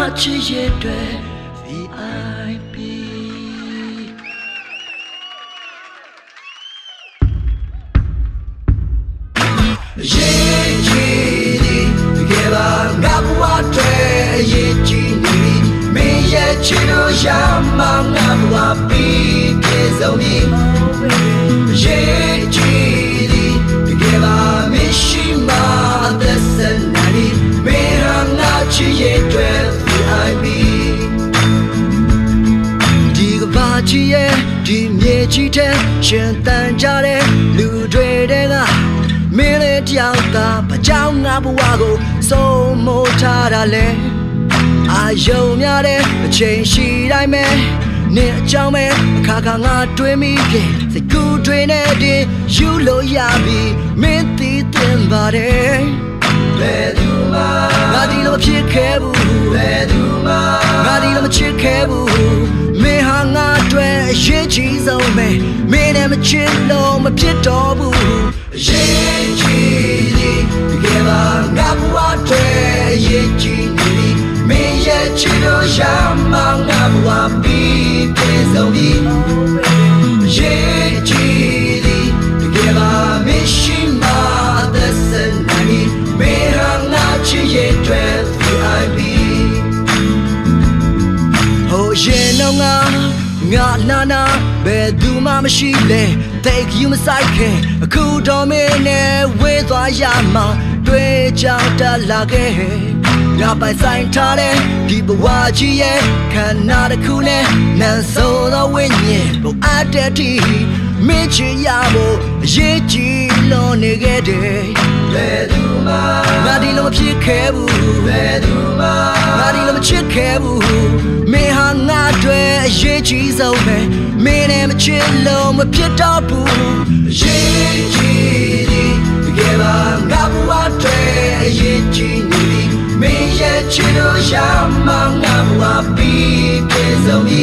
ချစ်ရဲ့တွေ VIP ရေးကြည့်သည်တကယ်ပါငါဘဝတွေရေးကြည့်နေမင်းရဲ့ချစ်လို့ရမှာငါဘဝပြီးပြေဆုံးပြီရေးကြည့်သည်တကယ်ပါမရှိမှသက်စနာဒီမင်းဟာငါချစ်ရဲ့ ကဘာကြီးရဲ့ဒီမြေကြီးတဲ့ရှင်တန်ကြတဲ့လူတွေတဲ့ကမင်းလေးတယောက်သာဘာကြောင့်ငါဘဝကိုစိုးမိုးထားတာလဲအာယုံများတဲ့အချိန်ရှိတိုင်းပဲနေအကြောင်းပဲအခါခါငါတွေးမိခဲ့စိတ်ကူးတွေနဲ့တင်ယူလို့ရပြီမင်းသိတင်ပါတယ်ဘယ်သူမှငါဒီလိုမဖြစ်ခဲ့ဘူး ကြီးဆုံးပဲမင်းနဲ့မချစ်လို့မဖြစ်တော့ဘူးအရေးကြီးသည်တကယ်ပါငါဘဝအတွက်အရေးကြီးနေသည်မင်းရဲ့ချစ်လို့ရမှာငါဘဝပြီးပြေဆုံးပြီအရေးကြီးသည်တကယ်ပါမရှိမှသက်စနာနီမင်းဟာငါချစ်ရဲ့အတွက် VIP ဟိုရင်တော့ငါ ငါနာနာဘယ်သူမှမရှိလဲ Thank you မဆိုင်ခင်အခုတော့မင်းနဲ့ဝေးသွားရမှာတွေ့ကြောင်တက်လာခဲ့ငါပိုင်ဆိုင်ထားတဲ့ဒီဘဝကြီးရဲ့ခန္ဓာတစ်ခုနဲ့နန်ဆိုးသောဝိညာဉ်ဘုအပ်တဲ့တီမင်းချင်ရဖို့အရေးကြီးလို့နေခဲ့တယ်ဘယ်သူမှငါဒီလိုမဖြစ်ခဲ့ဘူးဘယ်သူမှငါဒီလိုမချစ်ခဲ့ဘူးမင်းဟာငါ အတွက်အရေးကြီးဆုံးပဲမင်းနဲ့မချစ်လို့မဖြစ်တော့ဘူးအရေးကြီးသည်တကယ်ပါငါဘဝအတွက်အရေးကြီးနေသည်မင်းရဲ့ချစ်လို့ရမှာငါဘဝပြီးပြေဆုံးပြီ